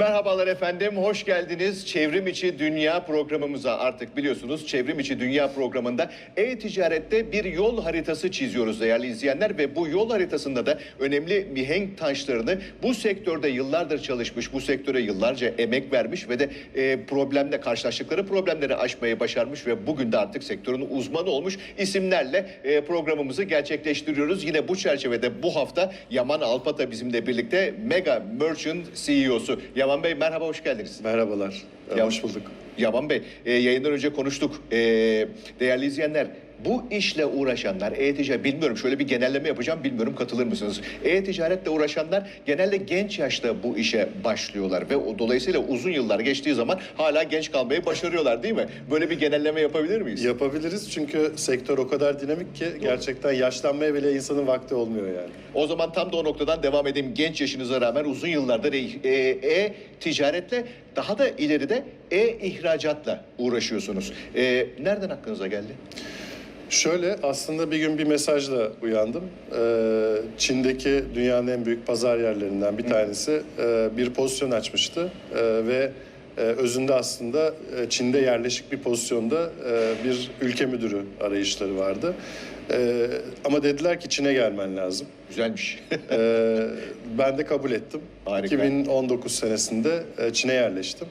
Merhabalar efendim, hoş geldiniz. Çevrim içi dünya programımıza artık biliyorsunuz çevrim içi dünya programında e-ticarette bir yol haritası çiziyoruz değerli izleyenler ve bu yol haritasında da önemli mihenk taşlarını bu sektörde yıllardır çalışmış, bu sektöre yıllarca emek vermiş ve de e, problemle karşılaştıkları problemleri aşmayı başarmış ve bugün de artık sektörün uzmanı olmuş isimlerle e, programımızı gerçekleştiriyoruz. Yine bu çerçevede bu hafta Yaman Alpata bizimle birlikte Mega Merchant CEO'su. Yaman Bey merhaba, hoş geldiniz. Merhabalar. Ya- Hoş bulduk. Yaman Bey, e, yayından önce konuştuk. E, değerli izleyenler, bu işle uğraşanlar, e-ticaret, bilmiyorum şöyle bir genelleme yapacağım, bilmiyorum katılır mısınız? E-ticaretle uğraşanlar genelde genç yaşta bu işe başlıyorlar ve o, dolayısıyla uzun yıllar geçtiği zaman hala genç kalmayı başarıyorlar değil mi? Böyle bir genelleme yapabilir miyiz? Yapabiliriz çünkü sektör o kadar dinamik ki gerçekten yaşlanmaya bile insanın vakti olmuyor yani. O zaman tam da o noktadan devam edeyim. Genç yaşınıza rağmen uzun yıllardır e- e- e-ticaretle daha da ileride e-ihracatla uğraşıyorsunuz. E, nereden aklınıza geldi? Şöyle aslında bir gün bir mesajla uyandım. Ee, Çin'deki dünyanın en büyük pazar yerlerinden bir tanesi e, bir pozisyon açmıştı Ee, ve e, özünde aslında e, Çin'de yerleşik bir pozisyonda e, bir ülke müdürü arayışları vardı. Ee, ama dediler ki Çin'e gelmen lazım. Güzelmiş. Ee, ben de kabul ettim. Harika. 2019 senesinde e, Çin'e yerleştim.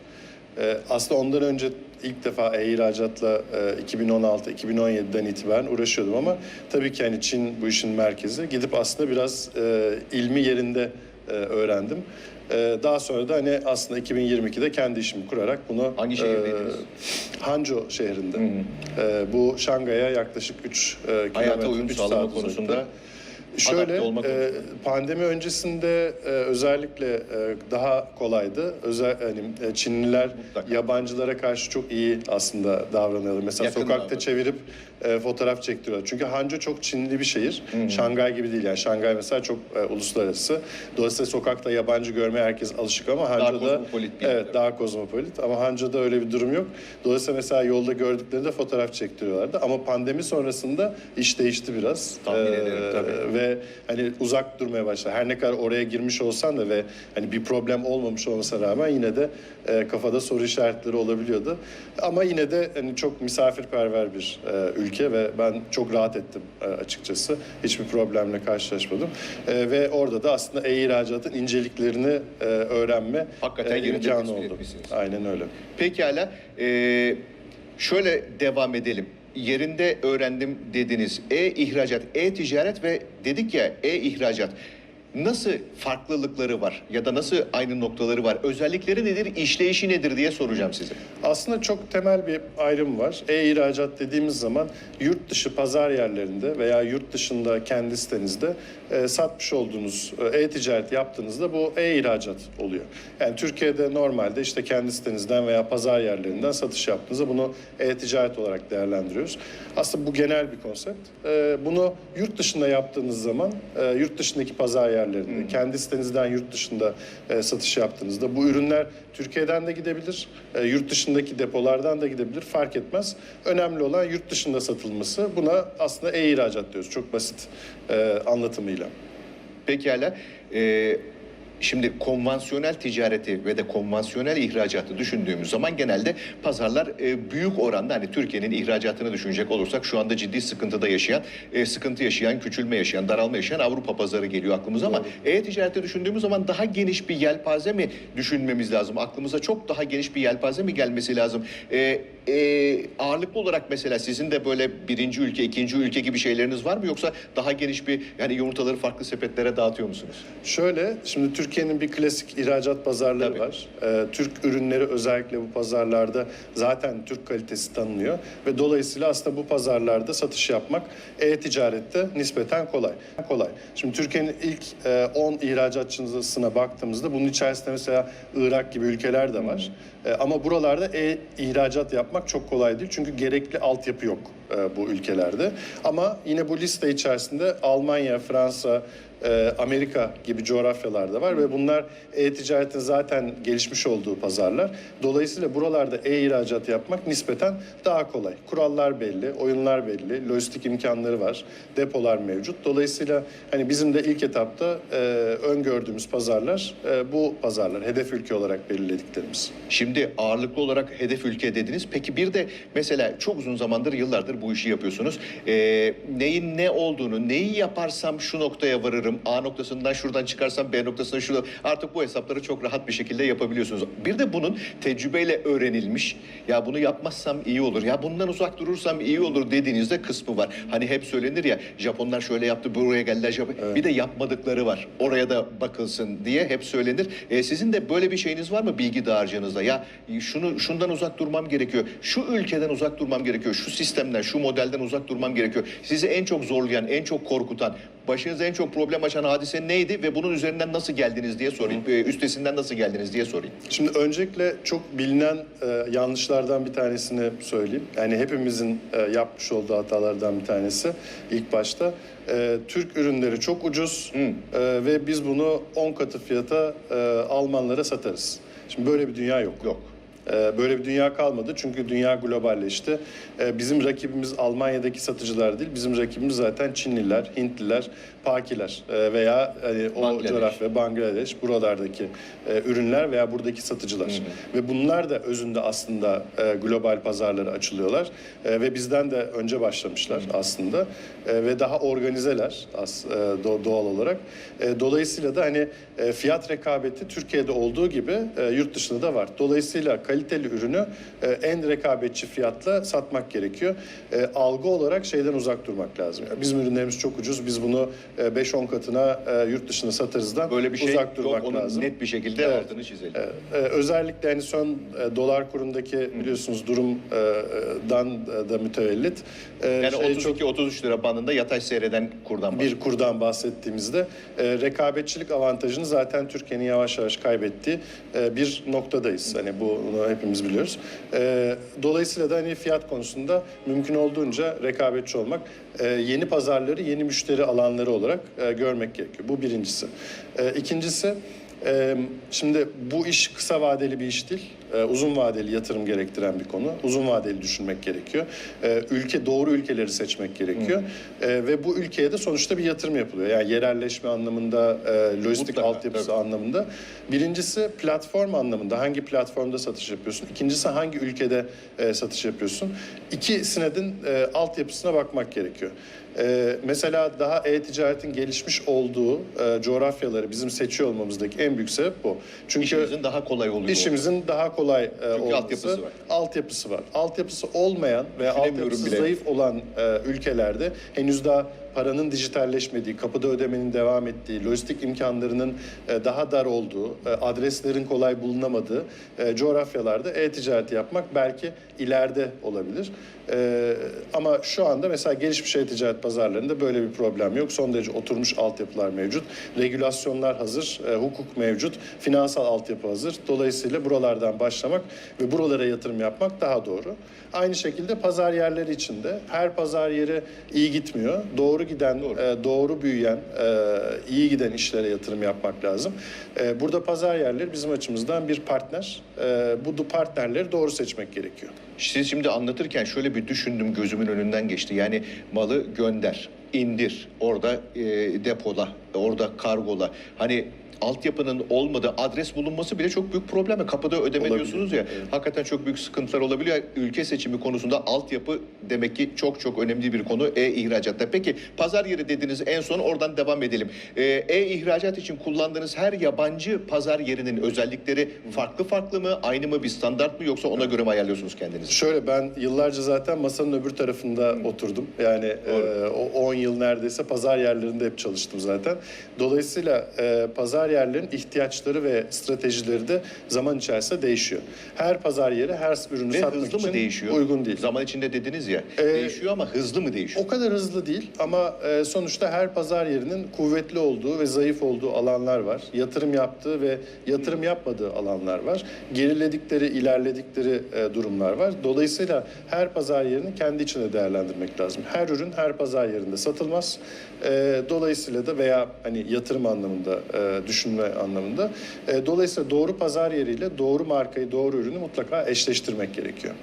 Ee, aslında ondan önce ilk defa e-ihracatla e, 2016-2017'den itibaren uğraşıyordum ama tabii ki hani Çin bu işin merkezi. Gidip aslında biraz e, ilmi yerinde e, öğrendim. E, daha sonra da hani aslında 2022'de kendi işimi kurarak bunu Hangi şehirdeydiniz? Hangzhou şehrinde. E, bu Şangay'a yaklaşık 3 e, Hayata kilometre, uyum sağlama saat konusunda Şöyle olma e, pandemi öncesinde e, özellikle e, daha kolaydı. Özel hani e, Çinliler Mutlaka. yabancılara karşı çok iyi aslında davranıyorlar. Mesela Yakın sokakta davranıyor. çevirip e, fotoğraf çektiriyorlar. Çünkü Hangzhou çok Çinli bir şehir. Şangay gibi değil yani. Şangay mesela çok e, uluslararası. Dolayısıyla sokakta yabancı görmeye herkes alışık ama Hangzhou'da evet yer. daha kozmopolit ama Hangzhou'da öyle bir durum yok. Dolayısıyla mesela yolda gördüklerinde fotoğraf çektiriyorlardı ama pandemi sonrasında iş değişti biraz. Tahmin Ee, ederim, tabii. Ve hani uzak durmaya başladı. Her ne kadar oraya girmiş olsan da ve hani bir problem olmamış olmasına rağmen yine de e, kafada soru işaretleri olabiliyordu. Ama yine de hani çok misafirperver bir e, ülke ve ben çok rahat ettim e, açıkçası. Hiçbir problemle karşılaşmadım. E, ve orada da aslında e-ihracatın inceliklerini e, öğrenme Hakikaten yerinde imkanı oldu. Aynen öyle. Pekala. Ee, şöyle devam edelim. Yerinde öğrendim dediniz. E-ihracat, e-ticaret ve dedik ya e-ihracat. Nasıl farklılıkları var ya da nasıl aynı noktaları var? Özellikleri nedir, işleyişi nedir diye soracağım size. Aslında çok temel bir ayrım var. E-ihracat dediğimiz zaman yurt dışı pazar yerlerinde veya yurt dışında kendi sitenizde e, satmış olduğunuz e, e-ticaret yaptığınızda bu e-ihracat oluyor. Yani Türkiye'de normalde işte kendi sitenizden veya pazar yerlerinden satış yaptığınızda bunu e-ticaret olarak değerlendiriyoruz. Aslında bu genel bir konsept. E, bunu yurt dışında yaptığınız zaman e, yurt dışındaki pazar yerlerinde, kendi sitenizden yurt dışında e, satış yaptığınızda bu ürünler Türkiye'den de gidebilir, e, yurt dışındaki depolardan da gidebilir fark etmez. Önemli olan yurt dışında satılması. Buna aslında e-ihracat diyoruz çok basit e, anlatımıyla. Pekala. Ee, şimdi konvansiyonel ticareti ve de konvansiyonel ihracatı düşündüğümüz zaman genelde pazarlar e, büyük oranda hani Türkiye'nin ihracatını düşünecek olursak şu anda ciddi sıkıntıda yaşayan, e, sıkıntı yaşayan, küçülme yaşayan, daralma yaşayan Avrupa pazarı geliyor aklımıza ama e-ticareti düşündüğümüz zaman daha geniş bir yelpaze mi düşünmemiz lazım? Aklımıza çok daha geniş bir yelpaze mi gelmesi lazım? E, e, ağırlıklı olarak mesela sizin de böyle birinci ülke, ikinci ülke gibi şeyleriniz var mı? Yoksa daha geniş bir yani yumurtaları farklı sepetlere dağıtıyor musunuz? Şöyle, şimdi Türkiye'nin bir klasik ihracat pazarları Tabii. var. Ee, Türk ürünleri özellikle bu pazarlarda zaten Türk kalitesi tanınıyor ve dolayısıyla aslında bu pazarlarda satış yapmak e-ticarette nispeten kolay. Kolay. Şimdi Türkiye'nin ilk e, 10 ihracatçısına baktığımızda bunun içerisinde mesela Irak gibi ülkeler de var. E, ama buralarda e-ihracat yapmak çok kolay değil çünkü gerekli altyapı yok e, bu ülkelerde. Ama yine bu liste içerisinde Almanya, Fransa, e, Amerika gibi coğrafyalarda var ve bunlar e-ticaretin zaten gelişmiş olduğu pazarlar. Dolayısıyla buralarda e-ihracat yapmak nispeten daha kolay. Kurallar belli, oyunlar belli, lojistik imkanları var, depolar mevcut. Dolayısıyla hani bizim de ilk etapta e, öngördüğümüz pazarlar e, bu pazarlar, hedef ülke olarak belirlediklerimiz. Şimdi ağırlıklı olarak hedef ülke dediniz. Peki bir de mesela çok uzun zamandır, yıllardır bu işi yapıyorsunuz. Ee, neyin ne olduğunu, neyi yaparsam şu noktaya varırım, A noktasından şuradan çıkarsam B noktasına şurada. Artık bu hesapları çok rahat bir şekilde yapabiliyorsunuz. Bir de bunun tecrübeyle öğrenilmiş, ya bunu yapmazsam iyi olur, ya bundan uzak durursam iyi olur dediğinizde kısmı var. Hani hep söylenir ya, Japonlar şöyle yaptı, buraya geldiler. Japon... Bir de yapmadıkları var. Oraya da bakılsın diye hep söylenir. Ee, sizin de böyle bir şeyiniz var mı bilgi dağarcığınızda? Ya şunu şundan uzak durmam gerekiyor. Şu ülkeden uzak durmam gerekiyor. Şu sistemden, şu modelden uzak durmam gerekiyor. Sizi en çok zorlayan, en çok korkutan, başınıza en çok problem açan hadise neydi ve bunun üzerinden nasıl geldiniz diye sorayım. Ee, Üstesinden nasıl geldiniz diye sorayım. Şimdi öncelikle çok bilinen e, yanlışlardan bir tanesini söyleyeyim. Yani hepimizin e, yapmış olduğu hatalardan bir tanesi ilk başta. E, Türk ürünleri çok ucuz e, ve biz bunu 10 katı fiyata e, Almanlara satarız. Şimdi böyle bir dünya yok. Yok. Ee, Böyle bir dünya kalmadı çünkü dünya globalleşti. Ee, Bizim rakibimiz Almanya'daki satıcılar değil, bizim rakibimiz zaten Çinliler, Hintliler, Pakiler ee, veya hani o Bangladeş. coğrafya, Bangladeş, buralardaki e, ürünler veya buradaki satıcılar. Ve bunlar da özünde aslında e, global pazarlara açılıyorlar E, ve bizden de önce başlamışlar aslında E, ve daha organizeler doğal olarak. Dolayısıyla da hani fiyat rekabeti Türkiye'de olduğu gibi yurt dışında da var. Dolayısıyla kaliteli ürünü e, en rekabetçi fiyatla satmak gerekiyor. E, algı olarak şeyden uzak durmak lazım. Bizim ürünlerimiz çok ucuz, biz bunu e, 5-10 katına e, yurt dışına satarızdan Böyle bir şey uzak durmak yok. Lazım. net bir şekilde Evet. altını çizelim. Özellikle hani son dolar kurundaki biliyorsunuz durumdan da mütevellit. Yani şey çok 32-33 lira bandında yatay seyreden kurdan bir kurdan bahsettiğimizde rekabetçilik avantajını zaten Türkiye'nin yavaş yavaş kaybettiği bir noktadayız. Hani bunu hepimiz biliyoruz. E, dolayısıyla da hani fiyat konusunda mümkün olduğunca rekabetçi olmak, e, yeni pazarları, yeni müşteri alanları olarak e, görmek gerekiyor. Bu birincisi. E, ikincisi ee, Şimdi bu iş kısa vadeli bir iş değil, Ee, uzun vadeli yatırım gerektiren bir konu. Uzun vadeli düşünmek gerekiyor. Ee, Ülke doğru ülkeleri seçmek gerekiyor Ee, ve bu ülkeye de sonuçta bir yatırım yapılıyor. Yani yerelleşme anlamında, e, lojistik Mutlaka, altyapısı tabii. anlamında. Birincisi platform anlamında hangi platformda satış yapıyorsun? İkincisi hangi ülkede e, satış yapıyorsun? İki sinedin e, altyapısına bakmak gerekiyor. E, mesela daha e-ticaretin gelişmiş olduğu e, coğrafyaları bizim seçiyor olmamızdaki en büyük sebep bu. Çünkü İşimizin daha kolay oluyor. işimizin daha kolay e, olması, altyapısı var. altyapısı var. Altyapısı olmayan ve Düşünemiyorum altyapısı bile. zayıf olan e, ülkelerde henüz daha paranın dijitalleşmediği, kapıda ödemenin devam ettiği, lojistik imkanlarının e, daha dar olduğu, e, adreslerin kolay bulunamadığı e, coğrafyalarda e-ticaret yapmak belki ileride olabilir. Ama şu anda mesela gelişmiş e-ticaret pazarlarında böyle bir problem yok. Son derece oturmuş altyapılar mevcut. Regülasyonlar hazır, hukuk mevcut, finansal altyapı hazır. Dolayısıyla buralardan başlamak ve buralara yatırım yapmak daha doğru. Aynı şekilde pazar yerleri için de her pazar yeri iyi gitmiyor. Doğru giden, Doğru. e, doğru büyüyen, e, iyi giden işlere yatırım yapmak lazım. E, burada pazar yerleri bizim açımızdan bir partner. Bu partnerleri doğru seçmek gerekiyor. Siz şimdi anlatırken şöyle bir düşündüm gözümün önünden geçti. Yani malı gönder, indir, orada depola, orada kargola. Hani altyapının olmadığı adres bulunması bile çok büyük problem. Kapıda ödeme Olabilir, diyorsunuz ya. evet. Hakikaten çok büyük sıkıntılar olabiliyor. Ülke seçimi konusunda altyapı demek ki çok çok önemli bir konu e-ihracatta. Peki pazar yeri dediniz en son oradan devam edelim. E, E-ihracat için kullandığınız her yabancı pazar yerinin özellikleri farklı farklı mı, aynı mı, bir standart mı yoksa ona göre mi ayarlıyorsunuz kendinizi? Şöyle ben yıllarca zaten masanın öbür tarafında oturdum. Yani e, o 10 yıl neredeyse pazar yerlerinde hep çalıştım zaten. Dolayısıyla e, pazar pazar yerlerinin ihtiyaçları ve stratejileri de zaman içerisinde değişiyor. Her pazar yeri her ürünü Ve satmak hızlı için mı değişiyor? uygun değil. Zaman içinde dediniz ya. Ee, değişiyor ama hızlı mı değişiyor? O kadar hızlı değil ama e, sonuçta her pazar yerinin kuvvetli olduğu ve zayıf olduğu alanlar var. Yatırım yaptığı ve yatırım yapmadığı alanlar var. Geriledikleri, ilerledikleri e, durumlar var. Dolayısıyla her pazar yerini kendi içinde değerlendirmek lazım. Her ürün her pazar yerinde satılmaz. E, dolayısıyla da veya hani yatırım anlamında, e, düşünme anlamında. E, dolayısıyla doğru pazar yeriyle doğru markayı, doğru ürünü mutlaka eşleştirmek gerekiyor.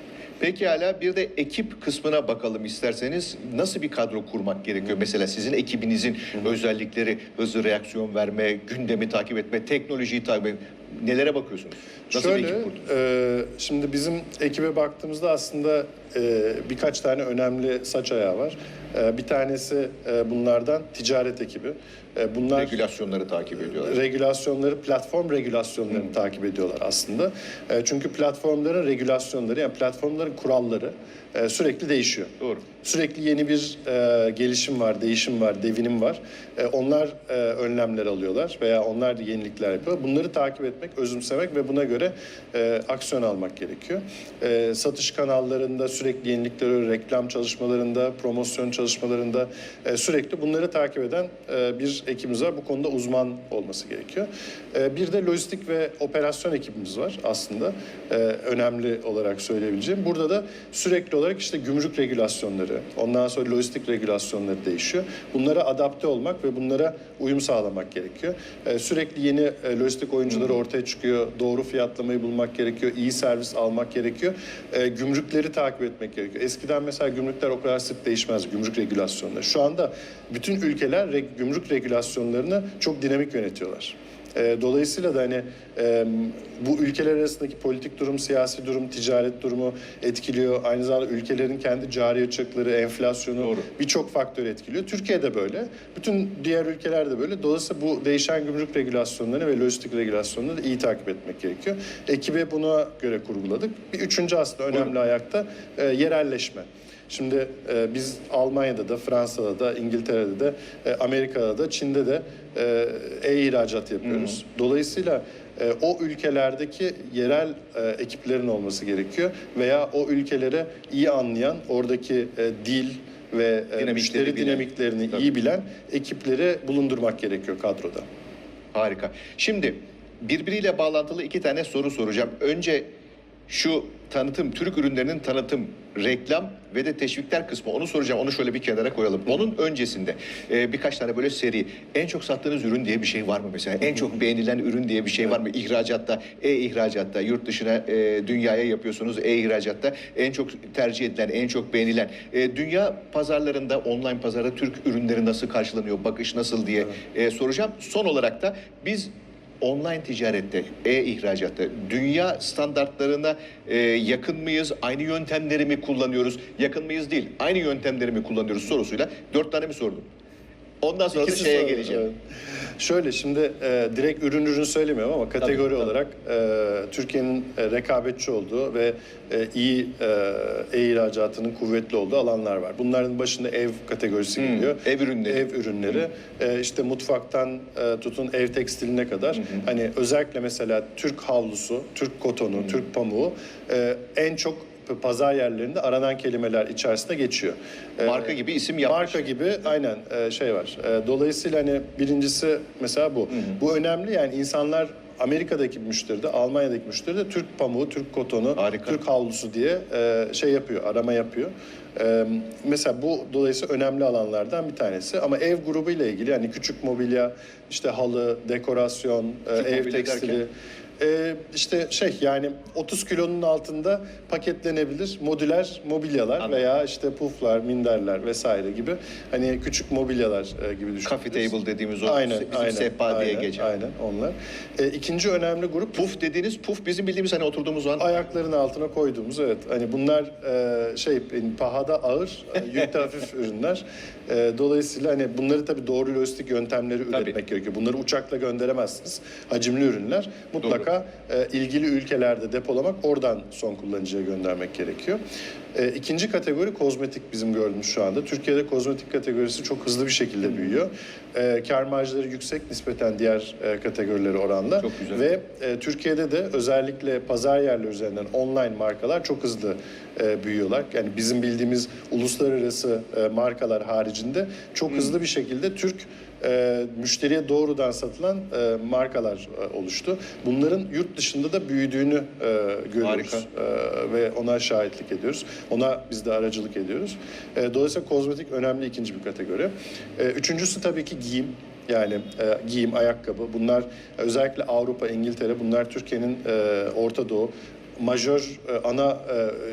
Peki hala bir de ekip kısmına bakalım isterseniz. Nasıl bir kadro kurmak gerekiyor? Mesela sizin ekibinizin özellikleri, hızlı reaksiyon verme, gündemi takip etme, teknolojiyi takip etme. Nelere bakıyorsunuz? Nasıl Şöyle, bir ekip kurdunuz? e, şimdi bizim ekibe baktığımızda aslında e, birkaç tane önemli saç ayağı var. E, bir tanesi e, bunlardan ticaret ekibi. E, bunlar Regülasyonları takip ediyorlar. regülasyonları, platform regülasyonlarını takip ediyorlar aslında. E, çünkü platformların regülasyonları, yani platformların kuralları e, sürekli değişiyor. Doğru. Sürekli yeni bir e, gelişim var, değişim var, devinim var. E, onlar e, önlemler alıyorlar veya onlar yenilikler yapıyor. Bunları takip etmek, özümsemek ve buna göre e, aksiyon almak gerekiyor. E, satış kanallarında sürekli yenilikleri, reklam çalışmalarında, promosyon çalışmalarında e, sürekli bunları takip eden e, bir ekibimiz var. Bu konuda uzman olması gerekiyor. E, bir de lojistik ve operasyon ekibimiz var aslında. E, önemli olarak söyleyebileceğim. Burada da sürekli olarak işte gümrük regülasyonları, ondan sonra lojistik regülasyonları değişiyor. Bunlara adapte olmak ve bunlara uyum sağlamak gerekiyor. E, sürekli yeni e, lojistik oyuncuları ortaya çıkıyor. Doğru fiyatlamayı bulmak gerekiyor. iyi servis almak gerekiyor. E, gümrükleri takip etmek gerekiyor. Eskiden mesela gümrükler o kadar sık değişmez gümrük regülasyonları. Şu anda bütün ülkeler gümrük regülasyonlarını çok dinamik yönetiyorlar. E, Dolayısıyla da hani e, bu ülkeler arasındaki politik durum, siyasi durum, ticaret durumu etkiliyor. Aynı zamanda ülkelerin kendi cari açıkları, enflasyonu Doğru. birçok faktör etkiliyor. Türkiye'de böyle. Bütün diğer ülkeler de böyle. Dolayısıyla bu değişen gümrük regülasyonlarını ve lojistik regülasyonları da iyi takip etmek gerekiyor. Ekibe buna göre kurguladık. Bir üçüncü aslında önemli ayakta e, yerelleşme. Şimdi e, biz Almanya'da da, Fransa'da da, İngiltere'de de, e, Amerika'da da, Çin'de de e, e-ihracat yapıyoruz. Dolayısıyla e, o ülkelerdeki yerel e, ekiplerin olması gerekiyor veya o ülkelere iyi anlayan, oradaki e, dil ve e, Dinamikleri müşteri bilen. dinamiklerini Tabii. iyi bilen ekipleri bulundurmak gerekiyor kadroda. Harika. Şimdi birbiriyle bağlantılı iki tane soru soracağım. Önce şu tanıtım, Türk ürünlerinin tanıtım, reklam ve de teşvikler kısmı onu soracağım. Onu şöyle bir kenara koyalım. Onun öncesinde e, birkaç tane böyle seri. En çok sattığınız ürün diye bir şey var mı mesela? En çok beğenilen ürün diye bir şey var mı? İhracatta, e-ihracatta, yurt dışına, e, dünyaya yapıyorsunuz e-ihracatta. En çok tercih edilen, en çok beğenilen. E, dünya pazarlarında, online pazarda Türk ürünleri nasıl karşılanıyor? Bakış nasıl diye e, soracağım. Son olarak da biz online ticarette, e-ihracatta dünya standartlarına e, yakın mıyız? Aynı yöntemleri mi kullanıyoruz? Yakın mıyız değil. Aynı yöntemleri mi kullanıyoruz sorusuyla dört tane mi sordum? Ondan sonra da İkisi şeye sonra, geleceğim. evet. Şöyle şimdi e, direkt ürün ürün söylemiyorum ama kategori Tabii, olarak e, Türkiye'nin e, rekabetçi olduğu ve e, iyi e, e-ihracatının kuvvetli olduğu alanlar var. Bunların başında ev kategorisi Hmm, geliyor. ev ürünleri. Ev ürünleri. E, işte mutfaktan e, tutun ev tekstiline kadar. Hani özellikle mesela Türk havlusu, Türk kotonu, Türk pamuğu e, en çok pazar yerlerinde aranan kelimeler içerisinde geçiyor. E, Marka gibi isim yapmış. Marka gibi aynen e, şey var. E, dolayısıyla hani birincisi mesela bu. Bu önemli yani insanlar Amerika'daki müşteri de Almanya'daki müşteri de Türk pamuğu, Türk kotonu, Harika. Türk havlusu diye e, şey yapıyor, arama yapıyor. E, mesela bu dolayısıyla önemli alanlardan bir tanesi. Ama ev grubu ile ilgili yani küçük mobilya, işte halı, dekorasyon, e, Küçük ev mobilya tekstili. derken? E, işte şey yani 30 kilonun altında paketlenebilir modüler mobilyalar Anladım. veya işte puflar, minderler vesaire gibi hani küçük mobilyalar e, gibi düşünebiliriz. Coffee table dediğimiz o Aynen, bizim aynen, sehpa diye aynen, geçen. Aynen onlar. E, ikinci önemli grup Puf dediğiniz puf bizim bildiğimiz hani oturduğumuz zaman ayakların altına koyduğumuz evet. Hani bunlar e, şey paha pahada ağır, e, yükte hafif ürünler. E, dolayısıyla hani bunları tabii doğru lojistik yöntemleri üretmek Tabii. gerekiyor. Bunları uçakla gönderemezsiniz. Hacimli ürünler mutlaka e, ilgili ülkelerde depolamak, oradan son kullanıcıya göndermek gerekiyor. E, ikinci kategori kozmetik bizim gördüğümüz şu anda. Türkiye'de kozmetik kategorisi çok hızlı bir şekilde büyüyor. E, kar marjları yüksek nispeten diğer e, kategorileri oranla. Çok güzel. Ve e, Türkiye'de de özellikle pazar yerleri üzerinden online markalar çok hızlı e, büyüyorlar. Yani bizim bildiğimiz uluslararası e, markalar haricinde çok hızlı bir şekilde Türk e, müşteriye doğrudan satılan e, markalar e, oluştu. Bunların yurt dışında da büyüdüğünü e, görüyoruz Harika. E, ve ona şahitlik ediyoruz. Ona biz de aracılık ediyoruz. E, dolayısıyla kozmetik önemli ikinci bir kategori. E, üçüncüsü tabii ki giyim. Yani e, giyim, ayakkabı bunlar özellikle Avrupa, İngiltere bunlar Türkiye'nin e, Orta Doğu majör e, ana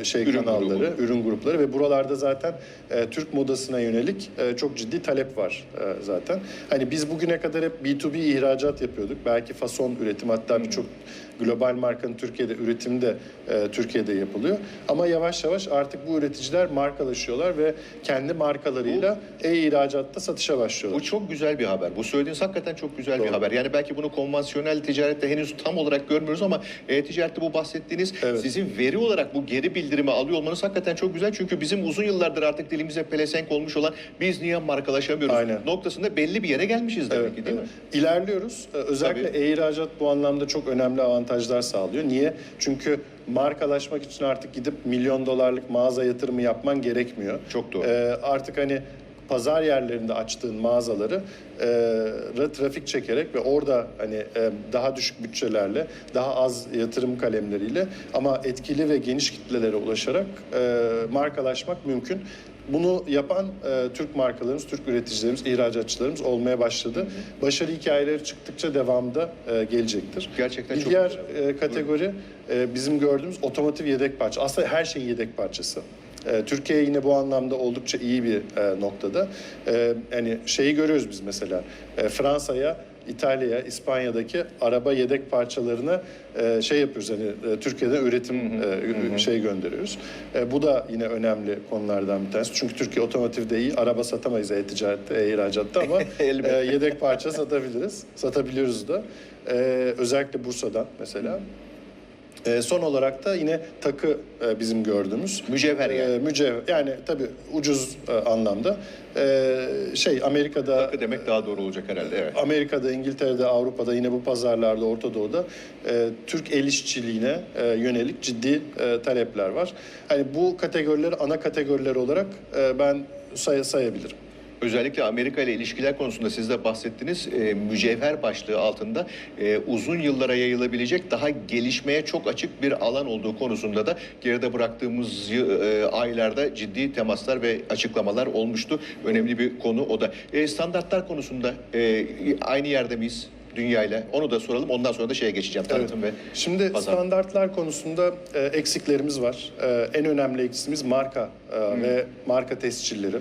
e, şey Ürün kanalları, grubu. ürün grupları ve buralarda zaten e, Türk modasına yönelik e, çok ciddi talep var e, zaten. Hani biz bugüne kadar hep B2B ihracat yapıyorduk. Belki fason üretim hatta birçok global markanın Türkiye'de üretimi de e, Türkiye'de yapılıyor. Ama yavaş yavaş artık bu üreticiler markalaşıyorlar ve kendi markalarıyla e-ihracatta satışa başlıyorlar. Bu çok güzel bir haber. Bu söylediğiniz hakikaten çok güzel bir Doğru. haber. Yani belki bunu konvansiyonel ticarette henüz tam olarak görmüyoruz ama e-ticarette bu bahsettiğiniz Evet. sizin veri olarak bu geri bildirimi alıyor olmanız hakikaten çok güzel. Çünkü bizim uzun yıllardır artık dilimize pelesenk olmuş olan biz niye markalaşamıyoruz Aynen. noktasında belli bir yere gelmişiz demek Evet, ki değil evet. mi? İlerliyoruz. Ee, Özellikle Tabii. e-ihracat bu anlamda çok önemli avantajlar sağlıyor. Niye? Çünkü markalaşmak için artık gidip milyon dolarlık mağaza yatırımı yapman gerekmiyor. Çok doğru. Ee, artık hani pazar yerlerinde açtığın mağazaları e, ra- trafik çekerek ve orada hani e, daha düşük bütçelerle, daha az yatırım kalemleriyle ama etkili ve geniş kitlelere ulaşarak e, markalaşmak mümkün. Bunu yapan e, Türk markalarımız, Türk üreticilerimiz, ihracatçılarımız olmaya başladı. Başarı hikayeleri çıktıkça devamda e, gelecektir. Gerçekten bir çok diğer güzel. e, kategori e, bizim gördüğümüz otomotiv yedek parça. Aslında her şeyin yedek parçası. E, Türkiye yine bu anlamda oldukça iyi bir e, noktada. E, yani şeyi görüyoruz biz mesela e, Fransa'ya, İtalya'ya, İspanya'daki araba yedek parçalarını e, şey yapıyoruz hani e, Türkiye'den üretim e, şey gönderiyoruz. E, bu da yine önemli konulardan bir tanesi. Çünkü Türkiye otomotivde iyi, araba satamayız e-ticarette, e-ihracatta ama e, yedek parça satabiliriz. Satabiliyoruz da. E, özellikle Bursa'dan mesela. E, son olarak da yine takı e, bizim gördüğümüz. Mücevher yani. E, mücevher. Yani tabii ucuz e, anlamda. E, şey Amerika'da Takı demek daha doğru olacak herhalde evet. Amerika'da, İngiltere'de, Avrupa'da yine bu pazarlarda, Orta Doğu'da e, Türk el işçiliğine e, yönelik ciddi e, talepler var. Hani bu kategorileri ana kategoriler olarak e, ben say- sayabilirim. Özellikle Amerika ile ilişkiler konusunda siz de bahsettiniz. E, mücevher başlığı altında e, uzun yıllara yayılabilecek daha gelişmeye çok açık bir alan olduğu konusunda da geride bıraktığımız e, aylarda ciddi temaslar ve açıklamalar olmuştu. Önemli bir konu o da. E, standartlar konusunda e, aynı yerde miyiz dünyayla? Onu da soralım. Ondan sonra da şeye geçeceğim. Tanıtım ve Şimdi pazar. standartlar konusunda e, eksiklerimiz var. E, en önemli eksiğimiz marka e, ve marka tescilleri.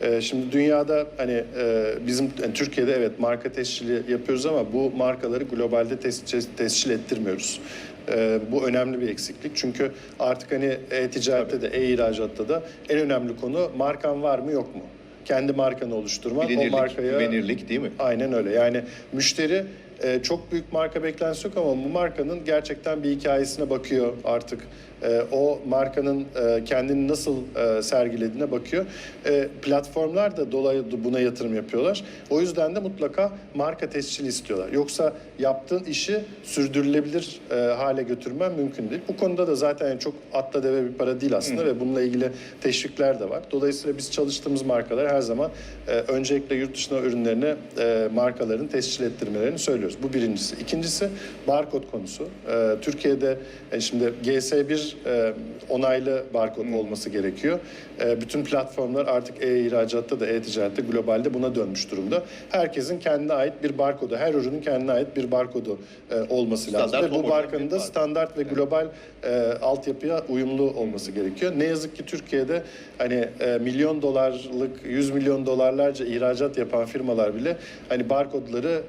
E, şimdi dünyada hani e, bizim yani Türkiye'de evet marka tescili yapıyoruz ama bu markaları globalde tescil, tescil ettirmiyoruz. E, bu önemli bir eksiklik. Çünkü artık hani e-ticarette de e-ihracatta da en önemli konu markan var mı yok mu? Kendi markanı oluşturmak, o bilinirlik, markaya güvenirlik değil mi? Aynen öyle. Yani müşteri e, çok büyük marka beklentisi yok ama bu markanın gerçekten bir hikayesine bakıyor artık. E, o markanın e, kendini nasıl e, sergilediğine bakıyor. E, platformlar da dolayı buna yatırım yapıyorlar. O yüzden de mutlaka marka tescili istiyorlar. Yoksa yaptığın işi sürdürülebilir e, hale götürmen mümkün değil. Bu konuda da zaten çok atla deve bir para değil aslında ve bununla ilgili teşvikler de var. Dolayısıyla biz çalıştığımız markalar her zaman e, öncelikle yurt dışına ürünlerini e, markaların tescil ettirmelerini söylüyoruz. Bu birincisi. İkincisi barkod konusu. E, Türkiye'de e, şimdi GS1 e, onaylı barkod olması gerekiyor. E, bütün platformlar artık e-ihracatta da e-ticarette globalde buna dönmüş durumda. Herkesin kendine ait bir barkodu, her ürünün kendine ait bir barkodu e, olması lazım. Standart Ve bu homojen barkanın bir da barkod. standart ve global e, altyapıya uyumlu olması gerekiyor. Ne yazık ki Türkiye'de hani e, milyon dolarlık, 100 milyon dolarlarca ihracat yapan firmalar bile hani barkodları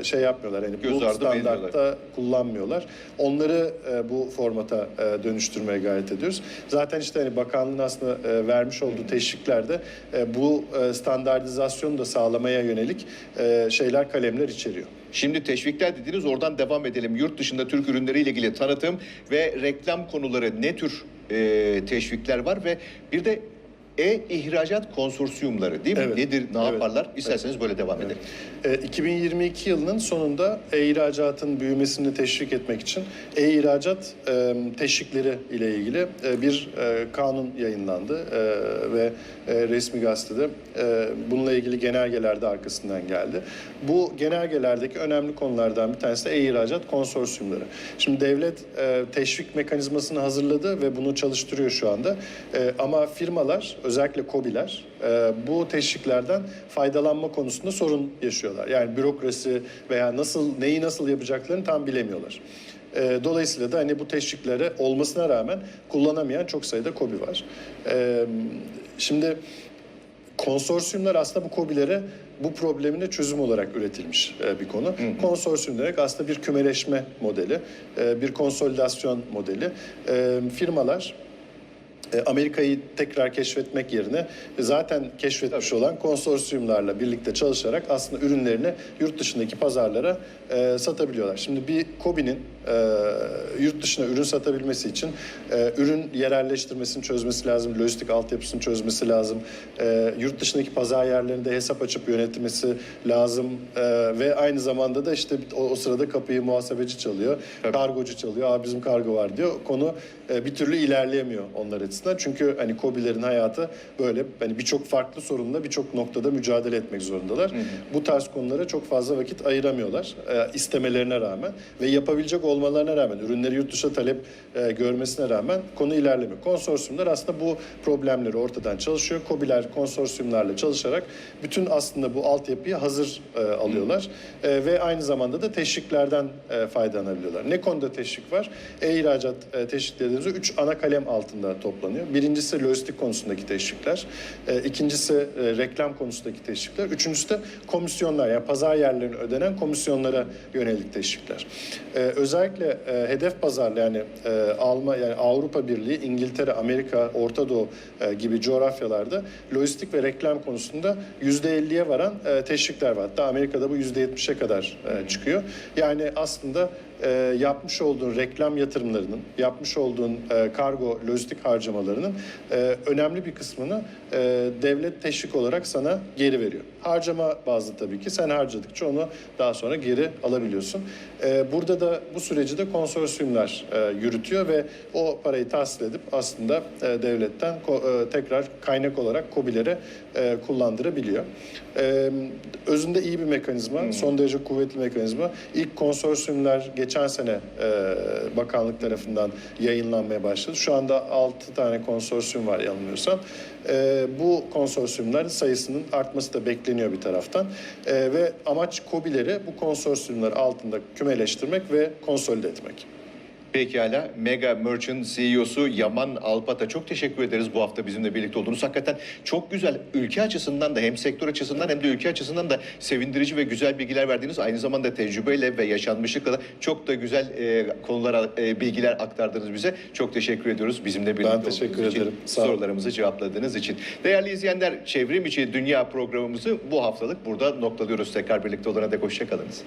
e, şey yapmıyorlar. Hani Göz bu ardı standartta kullanmıyorlar. Onları e, bu formata e, dönüştürmek dönüştürmeye gayret ediyoruz. Zaten işte hani bakanlığın aslında e, vermiş olduğu teşviklerde e, bu e, standartizasyonu da sağlamaya yönelik e, şeyler kalemler içeriyor. Şimdi teşvikler dediniz oradan devam edelim. Yurt dışında Türk ürünleriyle ilgili tanıtım ve reklam konuları ne tür e, teşvikler var ve bir de e-ihracat konsorsiyumları değil mi? Evet. Nedir, ne Evet. yaparlar? İsterseniz böyle devam edelim. E, 2022 yılının sonunda e-ihracatın büyümesini teşvik etmek için e-ihracat e, teşvikleri ile ilgili e, bir e, kanun yayınlandı e, ve e, resmi gazetede e, bununla ilgili genelgeler de arkasından geldi. Bu genelgelerdeki önemli konulardan bir tanesi de e-ihracat konsorsiyumları. Şimdi devlet e, teşvik mekanizmasını hazırladı ve bunu çalıştırıyor şu anda. E, ama firmalar özellikle KOBİ'ler e, bu teşviklerden faydalanma konusunda sorun yaşıyorlar. Yani bürokrasi veya nasıl neyi nasıl yapacaklarını tam bilemiyorlar. E, dolayısıyla da hani bu teşvikleri olmasına rağmen kullanamayan çok sayıda KOBİ var. E, şimdi konsorsiyumlar aslında bu KOBİ'lere bu problemine çözüm olarak üretilmiş e, bir konu. Konsorsiyum demek aslında bir kümeleşme modeli, e, bir konsolidasyon modeli. E, firmalar Amerika'yı tekrar keşfetmek yerine zaten keşfetmiş olan konsorsiyumlarla birlikte çalışarak aslında ürünlerini yurt dışındaki pazarlara e, satabiliyorlar. Şimdi bir KOBİ'nin e, yurt dışına ürün satabilmesi için e, ürün yerelleştirmesini çözmesi lazım, lojistik altyapısını çözmesi lazım, e, yurt dışındaki pazar yerlerinde hesap açıp yönetmesi lazım e, ve aynı zamanda da işte o, o sırada kapıyı muhasebeci çalıyor, kargocu çalıyor, Aa, bizim kargo var diyor. Konu e, bir türlü ilerleyemiyor onlar açısından. Çünkü hani KOBİ'lerin hayatı böyle hani birçok farklı sorunla birçok noktada mücadele etmek zorundalar. Bu tarz konulara çok fazla vakit ayıramıyorlar e, istemelerine rağmen ve yapabilecek olmalarına rağmen ürünleri yurt dışına talep e, görmesine rağmen konu ilerlemiyor. Konsorsiyumlar aslında bu problemleri ortadan çalışıyor. KOBİ'ler konsorsiyumlarla çalışarak bütün aslında bu altyapıyı hazır e, alıyorlar E, ve aynı zamanda da teşviklerden e, faydalanabiliyorlar. Ne konuda teşvik var? E-ihracat e, teşvik dediğimiz üç ana kalem altında toplanıyor. Birincisi lojistik konusundaki teşvikler, e, ikincisi e, reklam konusundaki teşvikler, üçüncüsü de komisyonlar yani pazar yerlerine ödenen komisyonlara yönelik teşvikler. E, özellikle e, hedef pazarlı yani e, Alma yani Avrupa Birliği, İngiltere, Amerika, Orta Doğu e, gibi coğrafyalarda lojistik ve reklam konusunda %50'ye varan e, teşvikler var. Hatta Amerika'da bu %70'e kadar e, çıkıyor. Yani aslında e, yapmış olduğun reklam yatırımlarının, yapmış olduğun e, kargo, lojistik harcamalarının e, önemli bir kısmını e, devlet teşvik olarak sana geri veriyor. Harcama bazlı tabii ki. Sen harcadıkça onu daha sonra geri alabiliyorsun. E, burada da bu süreci de konsorsiyumlar e, yürütüyor ve o parayı tahsil edip aslında e, devletten e, tekrar kaynak olarak KOBİ'lere e, kullandırabiliyor. E, özünde iyi bir mekanizma, son derece kuvvetli mekanizma. İlk konsorsiyumlar geçen sene e, bakanlık tarafından yayınlanmaya başladı. Şu anda 6 tane konsorsiyum var yanılmıyorsam. E, bu konsorsiyumların sayısının artması da bekleniyor bir taraftan. E, ve amaç KOBİ'leri bu konsorsiyumlar altında kümeleştirmek ve konsolide etmek. Pekala. Mega Merchant CEO'su Yaman Alpat'a çok teşekkür ederiz bu hafta bizimle birlikte olduğunuz. Hakikaten çok güzel ülke açısından da hem sektör açısından hem de ülke açısından da sevindirici ve güzel bilgiler verdiğiniz aynı zamanda tecrübeyle ve yaşanmışlıkla da çok da güzel e, konulara e, bilgiler aktardınız bize. Çok teşekkür ediyoruz bizimle birlikte Ben teşekkür olduğunuz için, ederim. Sağ olun. sorularımızı cevapladığınız için. Değerli izleyenler, Çevrim İçi Dünya programımızı bu haftalık burada noktalıyoruz. Tekrar birlikte olana dek hoşçakalınız.